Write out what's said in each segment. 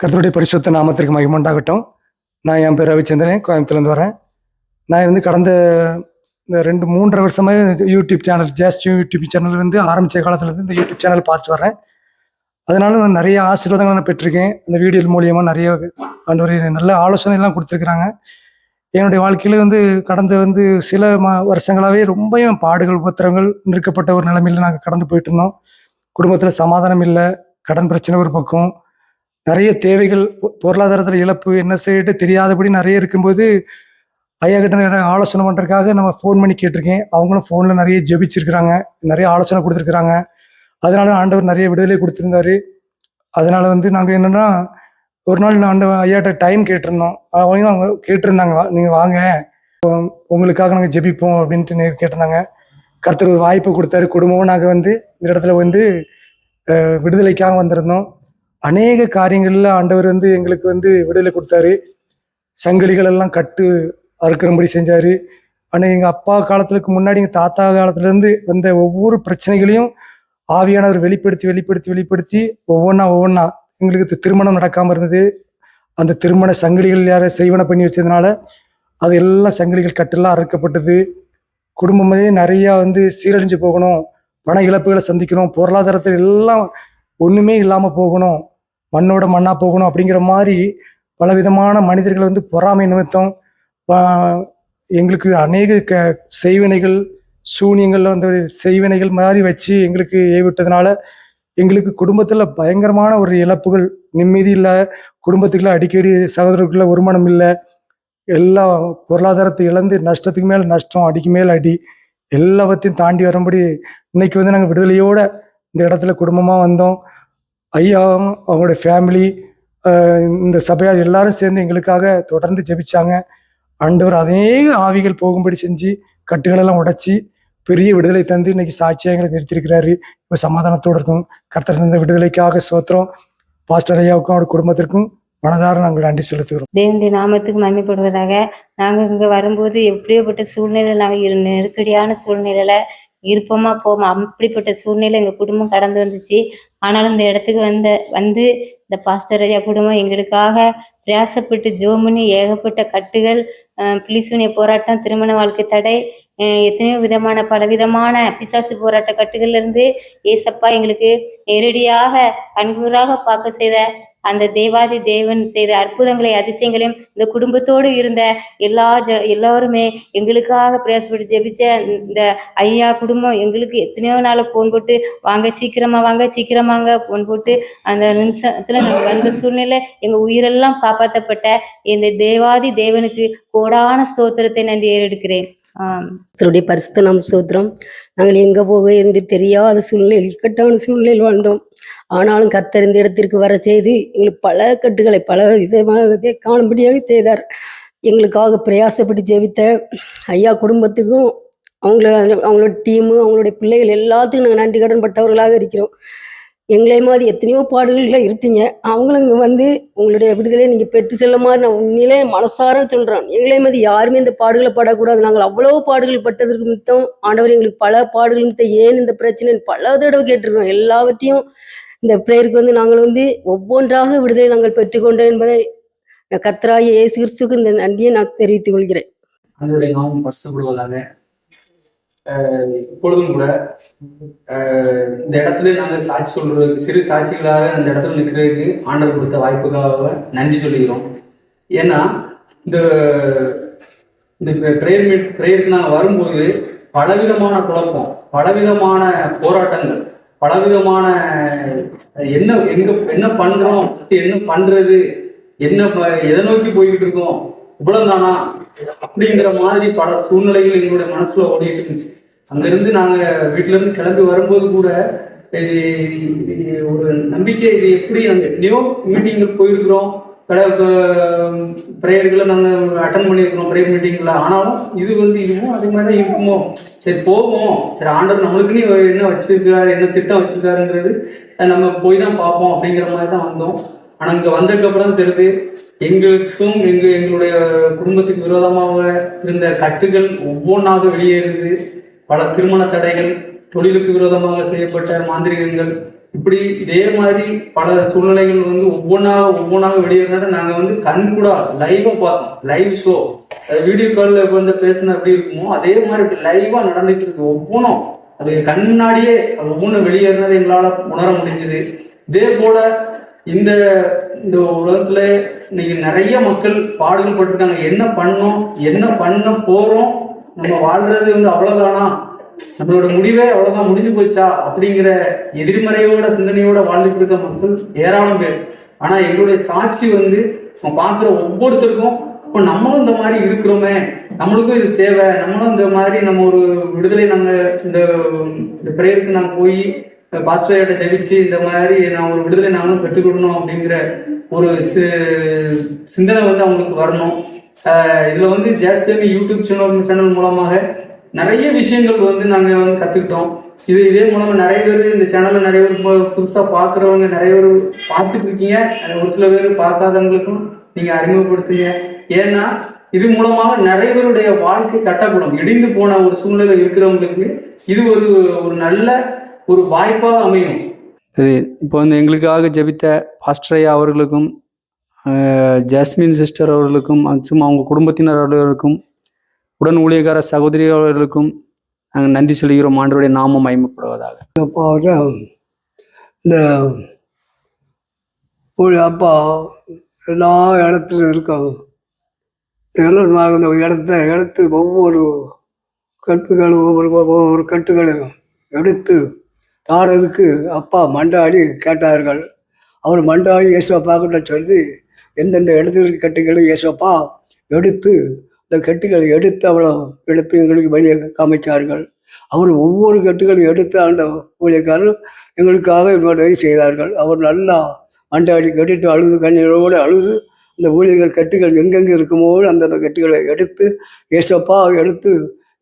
கர்த்தருடைய பரிசுத்த நாமத்திற்கு மகிமண்டாகட்டும் நான் என் பேர் ரவிச்சந்திரன் கோயம்புத்தூர்லேருந்து வரேன். நான் வந்து கடந்த இந்த ரெண்டு மூன்றரை வருஷமாக YouTube channel just YouTube channel வந்து ஆரம்பித்த காலத்துலேருந்து இந்த யூடியூப் சேனல் பார்த்து வரேன். அதனால நான் நிறைய ஆசீர்வாதங்கள் நான் பெற்றிருக்கேன். இந்த வீடியோ மூலியமாக நிறைய ஒரு நல்ல ஆலோசனை எல்லாம் கொடுத்துருக்குறாங்க. என்னுடைய வாழ்க்கையில் வந்து கடந்த வந்து சில மா வருஷங்களாகவே ரொம்பவும் பாடுகள் உபத்திரங்கள் நிற்கப்பட்ட ஒரு நிலைமையில நாங்கள் கடந்து போயிட்டு இருந்தோம். குடும்பத்தில் சமாதானம் இல்லை கடன் பிரச்சனை ஒரு பக்கம் நிறைய தேவைகள் பொருளாதாரத்தில் இழப்பு என்ன செய்யிட்டு தெரியாதபடி நிறைய இருக்கும்போது ஐயா கிட்ட நிறைய ஆலோசனை பண்ணுறதுக்காக நம்ம ஃபோன் பண்ணி கேட்டிருக்கேன். அவங்களும் ஃபோனில் நிறைய ஜெபிச்சிருக்கிறாங்க. நிறைய ஆலோசனை கொடுத்துருக்குறாங்க. அதனால ஆண்டவர் நிறைய விடுதலை கொடுத்துருந்தாரு. அதனால வந்து நாங்கள் என்னென்னா ஒரு நாள் நான் ஆண்டவர் ஐயாட்ட டைம் கேட்டிருந்தோம். அவங்க அவங்க கேட்டிருந்தாங்க நீங்கள் வாங்க உங்களுக்காக நாங்கள் ஜெபிப்போம் அப்படின்ட்டு கேட்டிருந்தாங்க. கருத்துக்கு வாய்ப்பு கொடுத்தாரு. குடும்பமும் நாங்கள் வந்து இந்த இடத்துல வந்து விடுதலைக்காக வந்திருந்தோம். அநேக காரியங்களில் ஆண்டவர் வந்து எங்களுக்கு வந்து விடுதலை கொடுத்தாரு. சங்கிலிகள் எல்லாம் கட்டு அறுக்கிறபடி செஞ்சார். ஆனால் எங்கள் அப்பா காலத்துக்கு முன்னாடி எங்கள் தாத்தா காலத்துலேருந்து வந்த ஒவ்வொரு பிரச்சனைகளையும் ஆவியானவர் வெளிப்படுத்தி வெளிப்படுத்தி வெளிப்படுத்தி ஒவ்வொன்றா ஒவ்வொன்றா எங்களுக்கு திருமணம் நடக்காமல் இருந்தது. அந்த திருமண சங்கிலிகள் யாரை செய்வனை பண்ணி வச்சதுனால அது எல்லாம் சங்கிலிகள் கட்டெல்லாம் அறுக்கப்பட்டது. குடும்பமே நிறையா வந்து சீரழிஞ்சு போகணும். பண இழப்புகளை சந்திக்கணும். பொருளாதாரத்தில் எல்லாம் ஒன்றுமே இல்லாமல் போகணும். மண்ணோட மண்ணாக போகணும் அப்படிங்கிற மாதிரி பலவிதமான மனிதர்கள் வந்து பொறாமை நிமித்தம் எங்களுக்கு அநேக க செய்வினைகள் சூனியங்கள் வந்து செய்வினைகள் மாதிரி வச்சு எங்களுக்கு ஏவிட்டதுனால எங்களுக்கு குடும்பத்தில் பயங்கரமான ஒரு இழப்புகள். நிம்மதி இல்லை குடும்பத்துக்குள்ள அடிக்கடி சகோதரருக்குள்ள வருமானம் இல்லை. எல்லா பொருளாதாரத்தை இழந்து நஷ்டத்துக்கு மேலே நஷ்டம் அடிக்கு மேல் அடி எல்லாவற்றையும் தாண்டி வரும்படி இன்னைக்கு வந்து நாங்கள் விடுதலையோட இந்த இடத்துல குடும்பமாக வந்தோம். ஐயாவும் அவங்களுடைய ஃபேமிலி இந்த சபையார் எல்லாரும் சேர்ந்து எங்களுக்காக தொடர்ந்து ஜெபிச்சாங்க. ஆண்டவர் அநேக ஆவிகள் போகும்படி செஞ்சு கட்டுகளெல்லாம் உடைச்சி பெரிய விடுதலை தந்து இன்னைக்கு சாட்சியாக எங்களை நிறுத்தியிருக்கிறாரு. இப்போ சமாதானத்தோடு இருக்கும். கர்த்தர் தந்த விடுதலைக்காக சோத்திரம் பாஸ்டர் ஐயாவுக்கும் அவரோட குடும்பத்திற்கும் மனதார நாங்கள் நன்றி செலுத்துகிறோம். தேவனுடைய நாமத்துக்கு மகிமைப்படுவதாக. நாங்கள் இங்கே வரும்போது எப்படியோப்பட்ட சூழ்நிலை நாங்கள் நெருக்கடியான சூழ்நிலையில இருப்போமா போமா? அப்படிப்பட்ட சூழ்நிலை எங்கள் குடும்பம் கடந்து வந்துச்சு. ஆனாலும் இந்த இடத்துக்கு வந்த வந்து இந்த பாஸ்டர் ஐயா குடும்பம் எங்களுக்காக பிரயாசப்பட்டு ஜோமுனி ஏகப்பட்ட கட்டுகள் பிலிசூனிய போராட்டம் திருமண வாழ்க்கை தடை எத்தனையோ விதமான பலவிதமான பிசாசு போராட்ட கட்டுகள்லேருந்து ஏசப்பா எங்களுக்கு நேரடியாக கண்கூராக பார்க்க செய்த அந்த தேவாதி தேவன் செய்த அற்புதங்களை அதிசயங்களையும் இந்த குடும்பத்தோடு இருந்த எல்லா ஜ எல்லாருமே எங்களுக்காக பிரயாசப்பட்டு ஜெபிச்ச இந்த ஐயா குடும்பம் எங்களுக்கு எத்தனையோ நாள் போன் போட்டு வாங்க சீக்கிரமா வாங்க சீக்கிரமாங்க போன் போட்டு அந்த நிமிஷத்துல நாங்க வந்த சூழ்நிலை எங்க உயிரெல்லாம் காப்பாற்றப்பட்ட இந்த தேவாதி தேவனுக்கு கோடான ஸ்தோத்திரத்தை நன்றி ஏறெடுக்கிறேன். கத்தருடைய பரிசுத்த நாம் சோத்திரம். நாங்கள் எங்கே போக என்று தெரியாத சூழ்நிலையில் இக்கட்டான சூழ்நிலையில் வாழ்ந்தோம். ஆனாலும் கர்த்தர் இந்த இடத்திற்கு வர செய்து எங்களுக்கு பல கட்டுகளை பல விதமாக காணும்படியாக செய்தார். எங்களுக்காக பிரயாசப்பட்டு ஜெபித்த ஐயா குடும்பத்துக்கும் அவங்கள அவங்களோட டீமு அவங்களுடைய பிள்ளைகள் எல்லாத்துக்கும் நாங்கள் நன்றி கடன் பட்டவர்களாக இருக்கிறோம். எங்களை மாதிரி எத்தனையோ பாடுகளில் இருப்பீங்க. அவங்களும் இங்கே வந்து உங்களுடைய விடுதலை நீங்கள் பெற்று செல்ல மாதிரி நான் உண்மையிலே மனசார சொல்கிறேன் எங்களை மாதிரி யாருமே இந்த பாடுகளை பாடக்கூடாது. நாங்கள் அவ்வளோ பாடுகள் பட்டதற்கு மித்தம் ஆண்டவர் எங்களுக்கு பல பாடுகள் மித்தம் ஏன் இந்த பிரச்சனைன்னு பல தடவை கேட்டிருக்கோம் எல்லாவற்றையும் இந்த பிரேயருக்கு வந்து நாங்கள் வந்து ஒவ்வொன்றாக விடுதலை நாங்கள் பெற்றுக்கொண்டோம் என்பதை கர்த்தராகிய இயேசு கிறிஸ்துவுக்கு இந்த நன்றியை நான் தெரிவித்துக் கொள்கிறேன். இப்பொழுதும் கூட இந்த இடத்துல நாங்கள் சாட்சி சொல்றது சிறு சாட்சிகளாக இந்த இடத்துல நிற்கிறதுக்கு ஆண்டர் கொடுத்த வாய்ப்புக்காக நன்றி சொல்லிக்கிறோம். ஏன்னா இந்த இந்த பிரேயர் மீட் பிரேயருக்கு நாங்கள் வரும்போது பலவிதமான குழப்பம் பலவிதமான போராட்டங்கள் பலவிதமான என்ன எங்க என்ன பண்றோம் என்ன பண்றது என்ன ப- எதை நோக்கி போய்கிட்டு இருக்கோம் இவ்வளவுதானா? அப்படிங்கிற மாதிரி பல சூழ்நிலைகள் எங்களுடைய மனசுல ஓடிட்டு இருந்துச்சு. அங்கிருந்து நாங்க வீட்டுல இருந்து கிளம்பி வரும்போது கூட இது ஒரு நம்பிக்கை இது எப்படி நாங்க எத்தனையோ மீட்டிங்களுக்கு போயிருக்கிறோம். ப்ரேயர்களை நாங்கள் அட்டன் பண்ணியிருக்கிறோம் ப்ரேயர் மீட்டிங்கில் ஆனாலும் இது வந்து இதுவும் அதே மாதிரி தான் இருக்குமோ? சரி போவோம். சரி ஆண்டவர் நம்மளுக்குன்னு என்ன வச்சிருக்காரு என்ன திட்டம் வச்சிருக்காருங்கிறது நம்ம போய் தான் பார்ப்போம் அப்படிங்கிற மாதிரி தான் வந்தோம். ஆனால் இங்கே வந்ததுக்கப்புறம் தெரியுது எங்களுக்கும் எங்க எங்களுடைய குடும்பத்துக்கு விரோதமாக இருந்த கட்டுகள் ஒவ்வொன்றாக வெளியேறுது. பல திருமண தடைகள் தொழிலுக்கு விரோதமாக செய்யப்பட்ட மாந்திரிகங்கள். இப்படி இதே மாதிரி பல சூழ்நிலைகள் வந்து ஒவ்வொன்றாக ஒவ்வொன்றாக வெளியேறினதை நாங்கள் வந்து கண் கூட லைவாக பார்த்தோம். லைவ் ஷோ வீடியோ காலில் வந்து பேசின எப்படி இருக்குமோ அதே மாதிரி இப்படி லைவாக நடந்துட்டு இருக்கு ஒவ்வொன்றும். அது கண்ணாடியே ஒவ்வொன்றும் வெளியேறினதை எங்களால் உணர முடிஞ்சுது. இதே போல இந்த இந்த உலகத்துல இன்னைக்கு நிறைய மக்கள் பாடுகள் பட்டிருக்காங்க. என்ன பண்ணோம்? என்ன பண்ண போறோம்? நம்ம வாழ்றது வந்து அவ்வளவுதானா? நம்மளோட முடிவே அவ்வளவுதான் முடிஞ்சு போச்சா? அப்படிங்கிற எதிர்மறையோட சிந்தனையோட வாழ்ந்துட்டு இருக்க மக்கள் ஏராளம் பேர். ஆனா எங்களுடைய சாட்சி வந்து நம்ம பார்க்குற ஒவ்வொருத்தருக்கும் இப்போ நம்மளும் இந்த மாதிரி இருக்கிறோமே. நம்மளுக்கும் இது தேவை. நம்மளும் இந்த மாதிரி நம்ம ஒரு விடுதலை நாங்க இந்த இந்த பிரேயருக்கு நாங்கள் போய் பாஸ்டர்கிட்ட ஜெபிச்சு இந்த மாதிரி நான் ஒரு விடுதலை நாங்களும் பெற்றுக்கொள்ளணும் அப்படிங்கிற ஒரு சி- சிந்தனை வந்து அவங்களுக்கு வரணும். இதில் வந்து ஜாஸ்தியாக யூடியூப் சேனல் சேனல் மூலமாக நிறைய விஷயங்கள் வந்து நாங்கள் வந்து கற்றுக்கிட்டோம் இது இதே மூலமாக நிறைய பேர் இந்த சேனலில் நிறைய பேர் இப்போ பார்க்குறவங்க நிறைய பேர் பார்த்துட்டு இருக்கீங்க. ஒரு சில பேர் பார்க்காதவங்களுக்கும் நீங்கள் அறிமுகப்படுத்துங்க. ஏன்னா இது மூலமாக நிறைய பேருடைய வாழ்க்கை கட்டப்படும் இடிந்து போன ஒரு சூழ்நிலை இருக்கிறவங்களுக்கு இது ஒரு ஒரு நல்ல ஒரு வாய்ப்பாக அமையும். இது இப்போ வந்து எங்களுக்காக ஜெபித்த பாஸ்டர் ஐயா அவர்களுக்கும் ஜாஸ்மின் சிஸ்டர் அவர்களுக்கும் மற்றும் அவங்க குடும்பத்தினர் அவர்களுக்கும் உடன் ஊழியக்கார சகோதரி அவர்களுக்கும் நாங்கள் நன்றி சொல்கிறோம். ஆண்டவருடைய நாமம் மகிமைப்படுவதாக. அப்பாவோட இந்த ஒரு அப்பா எல்லா இடத்துலையும் இருக்காங்க. எல்லாம் நாங்கள் இந்த இடத்த எடுத்து ஒவ்வொரு கட்டுகளும் ஒவ்வொரு ஒவ்வொரு கட்டுகளையும் எடுத்து தாரதுக்கு அப்பா மண்டாடி கேட்டார்கள். அவர் மண்டாடி இயேசுப்பா கிட்ட சொல்லி எந்தெந்த இடத்துக்கு கட்டுகளை இயேசுவப்பா எடுத்து இந்த கட்டுகளை எடுத்து அவ்வளோ எடுத்து எங்களுக்கு வெளியே காமிச்சார்கள். அவர் ஒவ்வொரு கட்டுகளையும் எடுத்து ஆண்ட ஊழியக்காரர் எங்களுக்காக உதவி செய்தார்கள். அவர் நல்லா மண்டாடி கட்டிட்டு அழுது கண்ணீரோடு அழுது அந்த ஊழியர்கள் கட்டுகள் எங்கெங்கே இருக்குமோ அந்தந்த கட்டுகளை எடுத்து இயேசப்பா எடுத்து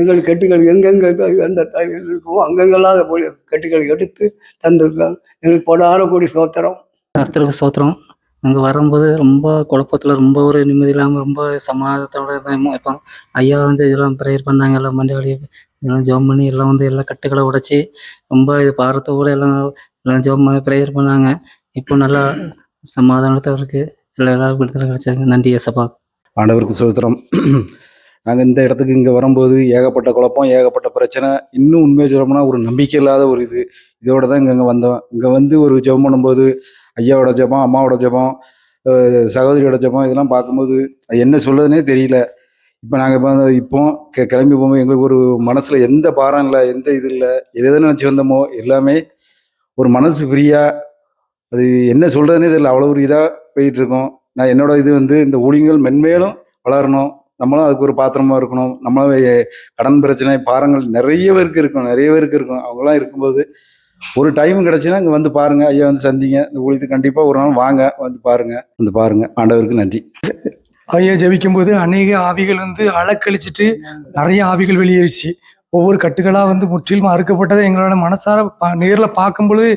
எங்கள் கட்டுகள் எங்கெங்கே அந்த தடைகள் இருக்குமோ அங்கங்கெல்லாம் அந்த ஊழிய கட்டுகளை எடுத்து தந்திருக்கார் எங்களுக்கு கொடார கூடி சோத்திரம். கர்த்தருக்கு சோத்திரம். அங்கே வரும்போது ரொம்ப குழப்பத்தில் ரொம்ப ஒரு நிம்மதி இல்லாமல் ரொம்ப சமாதானத்தோட இருந்தோம் இப்போ ஐயா வந்து இதெல்லாம் ப்ரேயர் பண்ணாங்க எல்லாம் மண்டபடி இதெல்லாம் ஜோம் பண்ணி எல்லாம் வந்து எல்லா கட்டுக்களை உடைச்சி ரொம்ப இது பாரத்தோட எல்லாம் எல்லாம் ஜோம் ப்ரேயர் பண்ணாங்க. இப்போ நல்லா சமாதானத்தோட இருக்கு. எல்லா எல்லாரும் விடுதலை கிடைச்சாங்க நன்றி ஏசப்பா ஆண்டவருக்கு சுதந்திரம் நாங்கள் இந்த இடத்துக்கு இங்கே வரும்போது ஏகப்பட்ட குழப்பம் ஏகப்பட்ட பிரச்சனை. இன்னும் உண்மையை சொல்லணும்னா ஒரு நம்பிக்கை இல்லாத ஒரு இது. இதோட தான் இங்கே இங்கே வந்தோம். இங்கே வந்து ஒரு ஜெபம் பண்ணும்போது ஐயாவோட ஜெபம் அம்மாவோட ஜெபம் சகோதரியோட ஜெபம் இதெல்லாம் பார்க்கும்போது அது என்ன சொல்லுதுன்னே தெரியல. இப்போ நாங்கள் இப்போ இப்போ கிளம்பி போகும்போது எங்களுக்கு ஒரு மனசில் எந்த பாரம் இல்லை எந்த இது இல்லை எதை எதை நினச்சி வந்தோமோ எல்லாமே ஒரு மனசு ஃப்ரீயாக அது என்ன சொல்கிறதுனே தெரியல. அவ்வளோ ஒரு இதாக போயிட்டுருக்கோம் நான் என்னோட இது வந்து இந்த ஊழியங்கள் மென்மேலும் வளரணும். நம்மளும் அதுக்கு ஒரு பாத்திரமா இருக்கணும். நம்மளும் கடன் பிரச்சனை பாரங்கள் நிறைய பேருக்கு இருக்கும். நிறைய பேருக்கு இருக்கும். அவங்களாம் இருக்கும்போது ஒரு டைம் கிடைச்சுன்னா இங்கே வந்து பாருங்க. ஐயா வந்து சந்திங்க. இந்த ஊழியத்துக்கு கண்டிப்பாக ஒரு நாள் வாங்க. வந்து பாருங்க. வந்து பாருங்க. ஆண்டவருக்கு நன்றி. ஐயா ஜெபிக்கும்போது அநேக ஆவிகள் வந்து அளக்கழிச்சிட்டு நிறைய ஆவிகள் வெளியேறிச்சு. ஒவ்வொரு கட்டுகளாக வந்து முற்றிலும் அறுக்கப்பட்டதை எங்களோட மனசார பா நேரில் பார்க்கும் பொழுது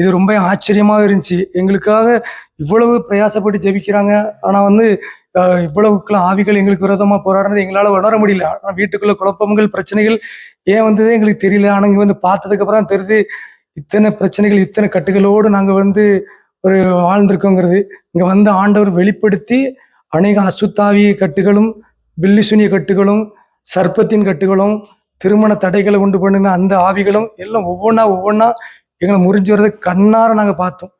இது ரொம்ப ஆச்சரியமாக இருந்துச்சு. எங்களுக்காக இவ்வளவு பிரயாசப்பட்டு ஜெபிக்கிறாங்க. ஆனால் வந்து இவ்வளவுக்குள்ள ஆவிகள் எங்களுக்கு விரோதமாக போராடுறது எங்களால் உணர முடியல. ஆனால் வீட்டுக்குள்ள குழப்பங்கள் பிரச்சனைகள் ஏன் வந்ததே எங்களுக்கு தெரியல. ஆனால் இங்கே வந்து பார்த்ததுக்கப்புறம் தான் தெரியுது இத்தனை பிரச்சனைகள் இத்தனை கட்டுகளோடு நாங்கள் வந்து ஒரு வாழ்ந்திருக்கோங்கிறது. இங்கே வந்து ஆண்டவர் வெளிப்படுத்தி அநேக அசுத்தாவிய கட்டுகளும் பில்லிசுனிய கட்டுகளும் சர்ப்பத்தின் கட்டுகளும் திருமண தடைகளை உண்டு பண்ணின அந்த ஆவிகளும் எல்லாம் ஒவ்வொன்றா ஒவ்வொன்றா எங்களை முறிஞ்சு வரதை கண்ணார நாங்கள் பார்த்தோம்.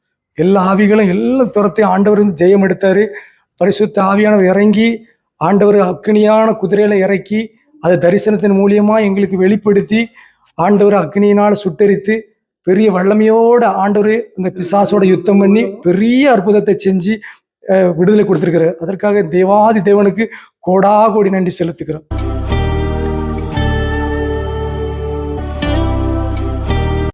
எல்லா ஆவிகளும் எல்லா துரத்தையும் ஆண்டவர் வந்து ஜெயம் எடுத்தார். பரிசுத்த ஆவியானவர் இறங்கி ஆண்டவர் அக்னியான குதிரையில இறக்கி அதை தரிசனத்தின் மூலியமா எங்களுக்கு வெளிப்படுத்தி ஆண்டவர் அக்னியினால் சுட்டரித்து பெரிய வல்லமையோட ஆண்டவர் அந்த பிசாசோட யுத்தம் பண்ணி பெரிய அற்புதத்தை செஞ்சு விடுதலை கொடுத்திருக்கிறார். அதற்காக தேவாதி தேவனுக்கு கோடா கோடி நன்றி செலுத்துகிறோம்.